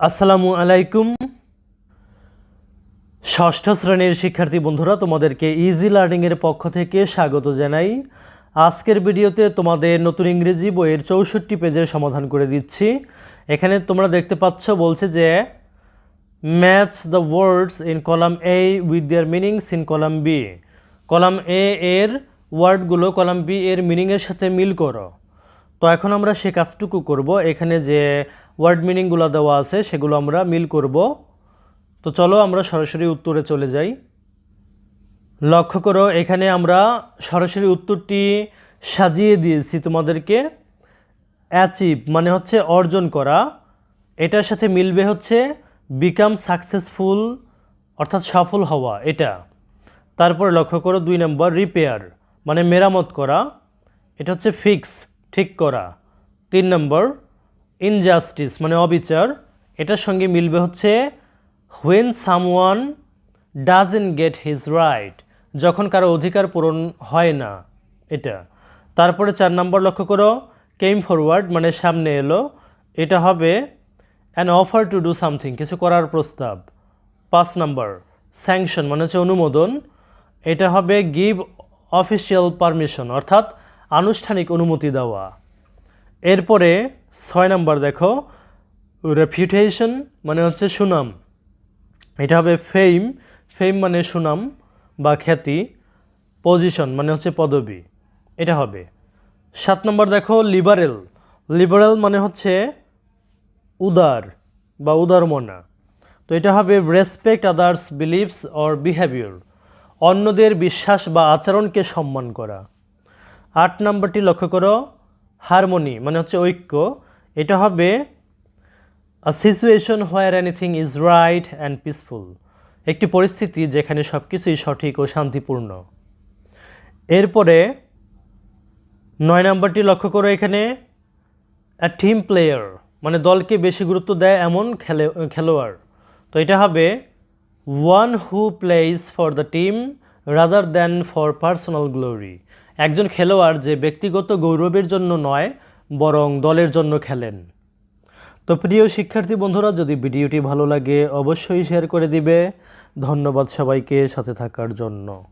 আসসালামু আলাইকুম। ষষ্ঠ শ্রেণির শিক্ষার্থী বন্ধুরা, তোমাদেরকে ইজি লার্নিংয়ের পক্ষ থেকে স্বাগত জানাই। আজকের ভিডিওতে তোমাদের নতুন ইংরেজি বইয়ের চৌষট্টি পেজের সমাধান করে দিচ্ছি। এখানে তোমরা দেখতে পাচ্ছ, বলছে যে match the words in column A with their meanings in column B column A এর ওয়ার্ডগুলো কলাম বি এর মিনিংয়ের সাথে মিল করো। তো এখন আমরা সে কাজটুকু করব। এখানে যে ওয়ার্ড মিনিংগুলো দেওয়া আছে, সেগুলো আমরা মিল করব। তো চলো আমরা সরাসরি উত্তরে চলে যাই। লক্ষ্য করো, এখানে আমরা সরাসরি উত্তরটি সাজিয়ে দিয়েছি তোমাদেরকে। অ্যাচিভ মানে হচ্ছে অর্জন করা। এটার সাথে মিলবে হচ্ছে বিকাম সাকসেসফুল অর্থাৎ সফল হওয়া, এটা। তারপরে লক্ষ্য করো, দুই নম্বর রিপেয়ার মানে মেরামত করা। এটা হচ্ছে ফিক্স ঠিক করা। তিন নম্বর ইনজাস্টিস মানে অবিচার, এটার সঙ্গে মিলবে হচ্ছে when someone doesn't get his right যখন কারও অধিকার পূরণ হয় না, এটা। তারপরে চার নম্বর লক্ষ্য করো কেম ফরওয়ার্ড মানে সামনে এলো, এটা হবে an offer to do something কিছু করার প্রস্তাব। পাঁচ নাম্বার স্যাংশন মানে হচ্ছে অনুমোদন, এটা হবে গিভ অফিসিয়াল পারমিশন অর্থাৎ আনুষ্ঠানিক অনুমতি দেওয়া। এরপরে ছয় নাম্বার দেখো রেপুটেশন মানে হচ্ছে সুনাম। এটা হবে ফেম ফেম মানে সুনাম বা খ্যাতি পজিশন মানে হচ্ছে পদবি, এটা হবে। সাত নম্বর দেখো লিবারেল লিবারেল মানে হচ্ছে উদার বা উদারমনা। তো এটা হবে respect others beliefs or behaviour অন্যদের বিশ্বাস বা আচরণকে সম্মান করা। আট নম্বরটি লক্ষ্য করো হারমোনি মানে হচ্ছে ঐক্য। এটা হবে a situation where anything is right and peaceful একটি পরিস্থিতি যেখানে সব কিছুই সঠিক ও শান্তিপূর্ণ। এরপরে নয় নম্বরটি লক্ষ্য করো এখানে। অ্যা টিম প্লেয়ার মানে দলকে বেশি গুরুত্ব দেয় এমন খেলে, খেলোয়াড়। তো এটা হবে one who plays for the team rather than for personal glory একজন খেলোয়াড় যে ব্যক্তিগত গৌরবের জন্য নয়, বরং দলের জন্য খেলেন। তো প্রিয় শিক্ষার্থী বন্ধুরা, যদি ভিডিওটি ভালো লাগে, অবশ্যই শেয়ার করে দিবে। ধন্যবাদ সবাইকে সাথে থাকার জন্য।